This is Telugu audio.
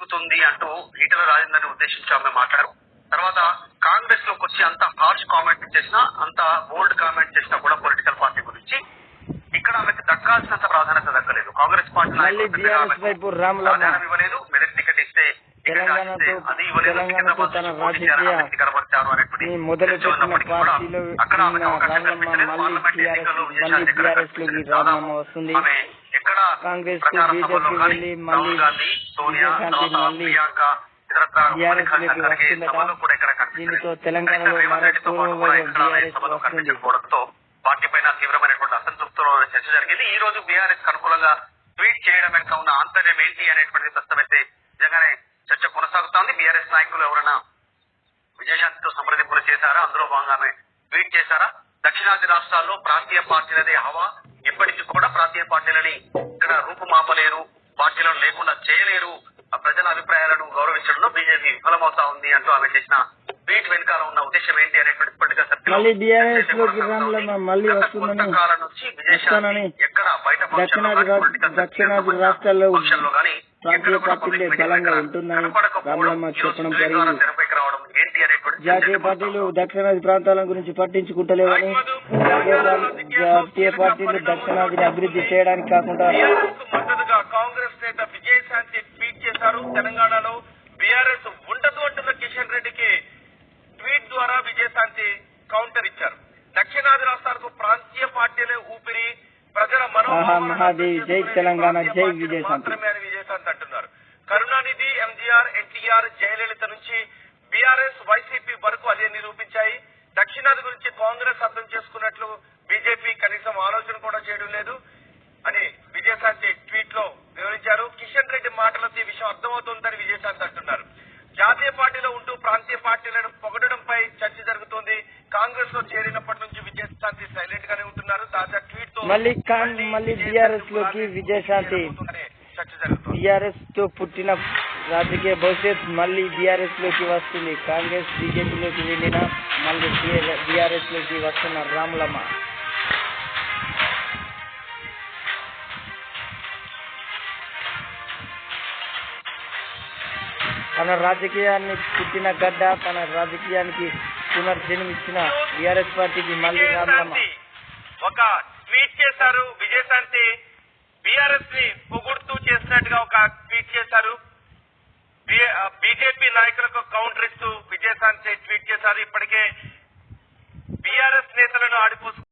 జరుగుతుంది అంటూ ఈటల రాజేందర్ని ఉద్దేశించి ఆమె మాట్లాడారు. తర్వాత కాంగ్రెస్లోకి వచ్చి అంత హార్ష్ కామెంట్ చేసినా అంత బోల్డ్ కామెంట్ చేసినా కూడా పొలిటికల్ పార్టీ గురించి ఇక్కడ ఆమెకు దక్కాల్సినంత ప్రాధాన్యత దక్కలేదు. కాంగ్రెస్ పార్టీ ప్రాధాన్యం ఇవ్వలేదు మెదక్ టికెట్ ఇస్తే అది ఇవ్వలేదు సికింద్రాబాద్ కనబడతారు అనేటువంటి అక్కడ ఆమెకు అవకాశం కల్పించలేదు. పార్లమెంట్ ఎన్నికల్లో విజయశాంతి ఎక్కడ ఆమె కాంగ్రెస్కు బీజేపీ వెళ్ళి మళ్ళీ విజయశాంతి లోకి వస్తుందట. దీనితో తెలంగాణలో వస్తుంది. తీవ్రమైనటువంటి అసంతృప్తిలో చర్చ జరిగింది ఈ రోజు బీఆర్ఎస్ అనుకూలంగా ట్వీట్ చేయడం వెనుక ఉన్న ఆంతర్యం ఏంటి అనేటువంటిది ప్రస్తుతం అయితే నిజంగానే చర్చ కొనసాగుతోంది బీఆర్ఎస్ నాయకులు ఎవరైనా విజయశాంతితో సంప్రదింపులు చేశారా అందులో భాగంగానే ట్వీట్ చేశారా దక్షిణాది రాష్ట్రాల్లో ప్రాంతీయ పార్టీలదే హవా ఎప్పటికీ కూడా ప్రాంతీయ పార్టీలని ఇక్కడ రూపుమాపలేరు పార్టీలను లేకుండా చేయలేరు. ఆ ప్రజల అభిప్రాయాలను గౌరవించడంలో బీజేపీ విఫలమవుతా ఉంది అంటూ ఆమె చేసిన ట్వీట్ వెనకాల ఉన్న ఉద్దేశం ఏంటి అనేటువంటి పొలిటికల్ నుంచి విజయశాంతి ఎక్కడ బయట దక్షిణాది రాష్ట్రాల్లో ప్రాంతీయ పార్టీలే బలంగా ఉంటుందని రామలమ్మ చెప్పడం జరిగింది జాతీయ పార్టీలు దక్షిణాది ప్రాంతాల గురించి పట్టించుకుంటలేవని జాతీయ పార్టీలు దక్షిణాదిని అభివృద్ధి చేయడానికి కాకుండా మద్దతుగా కాంగ్రెస్ నేత విజయశాంతి ట్వీట్ చేశారు. తెలంగాణలో బీఆర్ఎస్ ఉండదు అంటున్న కిషన్ రెడ్డికి ట్వీట్ ద్వారా విజయశాంతి కౌంటర్ ఇచ్చారు. దక్షిణాది రాష్ట్రాలకు ప్రాంతీయ పార్టీలే ఊపిరి ప్రజల అర్థం జై తెలంగాణ, జై విజయశాంతి. మాత్రమే అని విజయశాంతి అంటున్నారు. కరుణానిధి ఎంజీఆర్ ఎన్టీఆర్ జయలలిత నుంచి బీఆర్ఎస్ వైసీపీ వరకు అదే నిరూపించాయి. దక్షిణాది గురించి కాంగ్రెస్ అర్థం చేసుకున్నట్లు బీజేపీ కనీసం ఆలోచన కూడా చేయడం లేదు అని విజయశాంతి ట్వీట్లో వివరించారు. కిషన్ రెడ్డి మాటలతో ఈ విషయం అర్థమవుతోందని విజయశాంతి అంటున్నారు. జాతీయ పార్టీలో ఉంటూ ప్రాంతీయ పార్టీలను పొగడడంపై చర్చ జరుగుతోంది. కాంగ్రెస్లో చేరినప్పటి నుంచి విజయశాంతి సైలెంట్ గానే ఉంటున్నారు. తాజా ట్వీట్తో మళ్ళీ BRS లోకి విజయశాంతి చర్చ జరుగుతోంది. బీఆర్ఎస్తో పుట్టిన రాజకీయ భవిష్యత్ మళ్ళీ బీఆర్ఎస్లోకి వస్తుంది. కాంగ్రెస్ బీజేపీలోకి వెళ్ళిన మళ్ళీ బీఆర్ఎస్లోకి వస్తున్న రాములమ్మ. తన రాజకీయాన్ని పుట్టిన గడ్డ తన రాజకీయానికి పునర్జన్మిచ్చిన బీఆర్ఎస్ పార్టీకి మళ్ళీ రాములమ్మ. ఒక ట్వీట్ చేశారు విజయశాంతి. బీఆర్ఎస్ని పొగుడుతూ చేసినట్టుగా ఒక ట్వీట్ చేశారు బీజేపీ నాయకులకు కౌంటర్ ఇస్తూ విజయశాంతి ట్వీట్ చేశారు. ఇప్పటికే బీఆర్ఎస్ నేతలను ఆడిపోసుకు